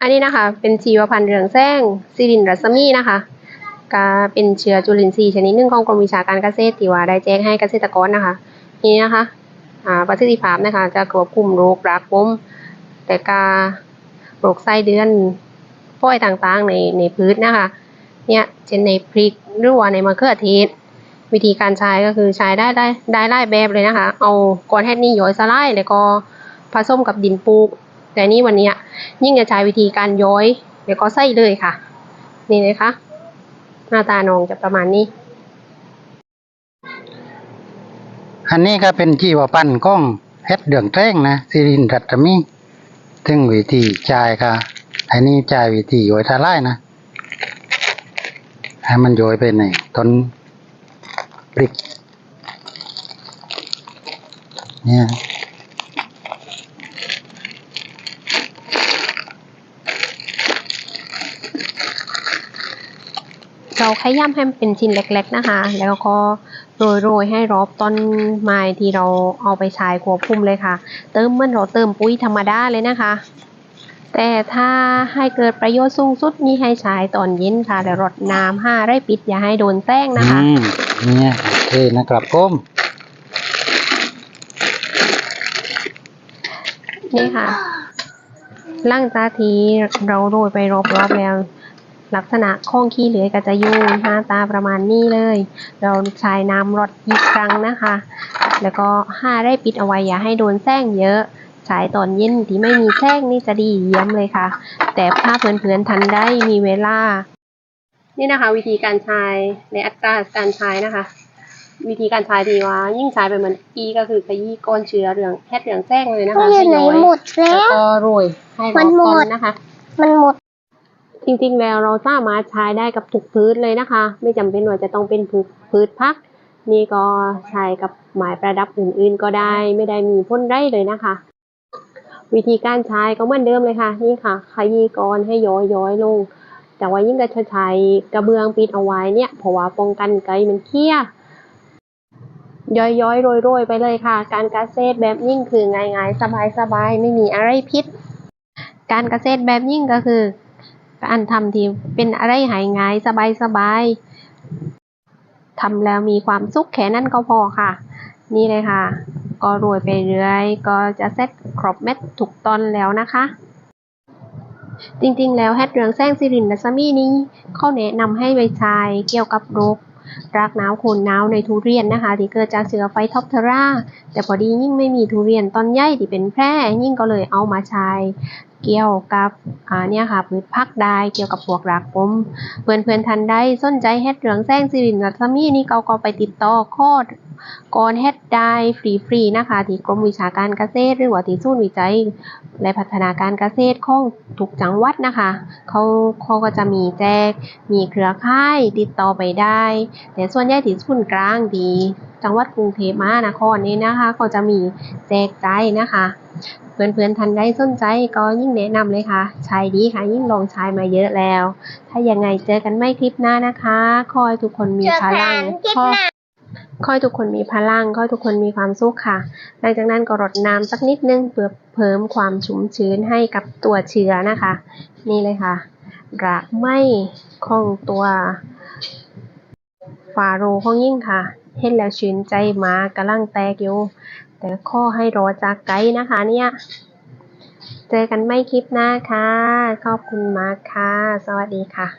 อันนี้นะคะ เป็นชีวพันธุ์เรืองแซงซิรินรัศมีนะคะก็เป็นเชื้อจุลินทรีย์ชนิดหนึ่งของกรมวิชาการเกษตรที่ว่าได้แจ้งให้เกษตรกรนะคะ นี่นะคะอ่าประสิทธิภาพนะคะ จะควบคุมโรครากปมแต่กาโรคไส้เดือนป้อยต่างๆในในพืชนะคะ เนี่ยเช่นในพริกหรือว่าในมะเขือเทศ วิธีการใช้ก็คือใช้ได้ได้ได้หลายแบบเลยนะคะ เอาก้อนแฮดนี่ย้อยสลายแล้วก็ผสมกับดินปลูก แต่นี่วันนี้ยิ่งจะใช้วิธีการย้อยแล้วก็ใส่เลยค่ะ นี่เลยคะ หน้าตาน้องจะประมาณนี้ อันนี้ก็เป็นจีวพันธุ์ของเฮ็ดเดืองแท้งนะซิรินรัตมีถึงวิธีจ่ายค่ะ อันนี้จ่ายวิธีโยยทาไล่นะให้มันโยยไปในต้นพริกเนี่ย เราขย้ำให้มันเป็นชิ้นเล็ก ๆนะคะ แล้วก็โรยๆให้รอบต้นไม้ที่เราเอาไปใช้ควบคุมเลยค่ะ เติมเหมื่อนเราเติมปุ๋ยธรรมดาเลยนะคะ แต่ถ้าให้เกิดประโยชน์สูงสุดนี่ให้ใช้ตอนเย็นค่ะแล้วรดน้ำห้าไร่ปิดอย่าให้โดนแป้งนะคะอืมเนี่ยโอเคนะครับก้มนี่ค่ะหลังจากที่เราโรยไปรอบๆแล้ว ลักษณะข้องขี้เหลือยก็จะอยู่หน้าตาประมาณนี้เลย เราใช้น้ำรดอีกครั้งนะคะ แล้วก็ห้าได้ปิดเอาไว้อย่าให้โดนแสงเยอะใช้ตอนเย็นที่ไม่มีแสงนี่จะดีเยี่ยมเลยค่ะ แต่ถ้าเพื่อนๆทันได้มีเวลา นี่นะคะ วิธีการใช้ในอัตราการใช้นะคะ วิธีการใช้ดีว่า ยิ่งใช้ไปเหมือนอีก็คือขยี้ก้นเชื้อเรืองแค่เรืองแจ้งเลยนะคะมันอยู่ไหนให้ย้อยหมดแล้แล้ววก็โรยให้รมัอนบหมต้ดนนะคะ มันหมด จริงๆแล้วเราสามารถใช้ได้กับทุกพืชเลยนะคะ ไม่จำเป็นว่าจะต้องเป็นพืชพัก นี่ก็ใช้กับไม้ประดับอื่นๆ ก็ได้ไม่ได้มีพ่นไร่เลยนะคะ วิธีการใช้ก็เหมือนเดิมเลยค่ะ นี่ค่ะขยี้ก้อนให้ย้อยย้อยๆลง แต่ว่ายิ่งจะใช้กระเบื้องปิดเอาไว้เนี่ยเพราะว่าป้องกันไก่มันเคี้ยย้อยย้อยๆโรยยๆไปเลยค่ะ การกระเกษตแบบยิ่งคือง่ายๆ สบายๆ ไม่มีอะไรพิษ การกระเกษตแบบยิ่งก็คือ การทำที่เป็นอะไรหายง่ายสบายสบายๆทำแล้วมีความสุขแค่นั้นก็พอค่ะ นี่เลยค่ะ ก็โรยไปเรื่อย ก็จะเซ็ตครบเม็ดถูกตอนแล้วนะคะ จริงๆ แล้วแฮดเรืองแซงซิรินดัสมีนี้เขาแนะนำให้ไปใช้เกี่ยวกับโรครากหนาวโคนหนาวในทุเรียนนะคะ ที่เกิดจากเชื้อไฟท็อปเทราแต่พอดียิ่งไม่มีทุเรียนต้นใหญ่ที่เป็นแพร่ยิ่งก็เลยเอามาใช้ เกี่ยวกับอ่าเนี่ยค่ะพืชพักได้เกี่ยวกับพวกรากปมเพื่อนเพื่อนทันได้สนใจเฮ็ดเหลืองแซงสิรินรัศมีนี่เขาก็ไปติดต่อโคดก่อนเฮ็ดได้ฟรีๆนะคะที่กรมวิชาการเกษตร หรือว่าที่ศูนย์วิจัยและพัฒนาการเกษตรของทุกจังหวัดนะคะเขาเขาก็จะมีแจกมีเครือข่ายติดต่อไปได้ แต่ส่วนใหญ่ที่ศูนย์กลางดี จังหวัดกรุงเทพมหานครนี่นะคะ ก็จะมีแจกใจายนะคะ เพื่อนๆทันได้สนใจก็ยิ่งแนะนำเลยค่ะใช้ดีค่ะยิ่งลองใช้มาเยอะแล้ว ถ้ายังไงเจอกันไม่คลิปหน้านะคะ คอยทุกคนมีพลังเจอกันคลิปคอหน้าคอยทุกคนมีพลังคอยทุกคนมีความสุขค่ะ หลังจากนั้นก็รดน้ำสักนิดนึงเพื่อเพิ่มความชุ่มชื้นให้กับตัวเชื้อนะคะ นี่เลยค่ะรากไหม้ของตัวฟาโรห์ของยิ่งค่ะ เห็นแล้วชื่นใจหมากำลังแตกอยู่ แต่ข้อให้รอจากไกด์นะคะเนี่ย เจอกันไม่คลิปหน้าค่ะ ขอบคุณมากค่ะ สวัสดีค่ะ